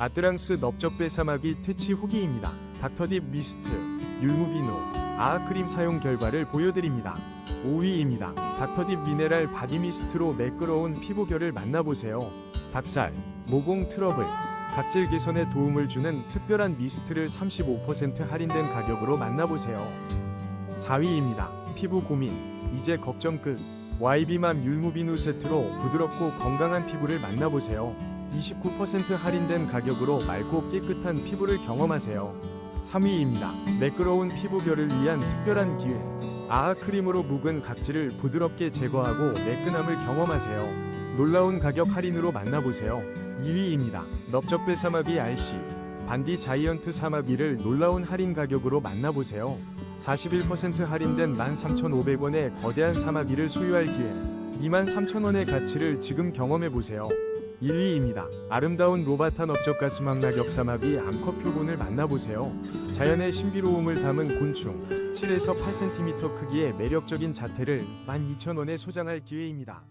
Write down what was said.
아트랑스 넓적배 사마귀 퇴치 후기입니다. 닥터딥 미스트, 율무비누, 아크림 사용 결과를 보여드립니다. 5위입니다. 닥터딥 미네랄 바디 미스트로 매끄러운 피부결을 만나보세요. 닭살, 모공 트러블, 각질 개선에 도움을 주는 특별한 미스트를 35% 할인된 가격으로 만나보세요. 4위입니다. 피부 고민, 이제 걱정 끝. YB맘 율무비누 세트로 부드럽고 건강한 피부를 만나보세요. 29% 할인된 가격으로 맑고 깨끗한 피부를 경험하세요. 3위입니다. 매끄러운 피부결을 위한 특별한 기회. 아하 크림으로 묵은 각질을 부드럽게 제거하고 매끈함을 경험하세요. 놀라운 가격 할인으로 만나보세요. 2위입니다. 넓적배 사마귀 RC 반디 자이언트 사마귀를 놀라운 할인 가격으로 만나보세요. 41% 할인된 13,500원의 거대한 사마귀를 소유할 기회. 23,000원의 가치를 지금 경험해보세요. 1위입니다. 아름다운 로바탄 업적 가스막 낙엽 사마귀 암컷 표본을 만나보세요. 자연의 신비로움을 담은 곤충 7에서 8cm 크기의 매력적인 자태를 12,000원에 소장할 기회입니다.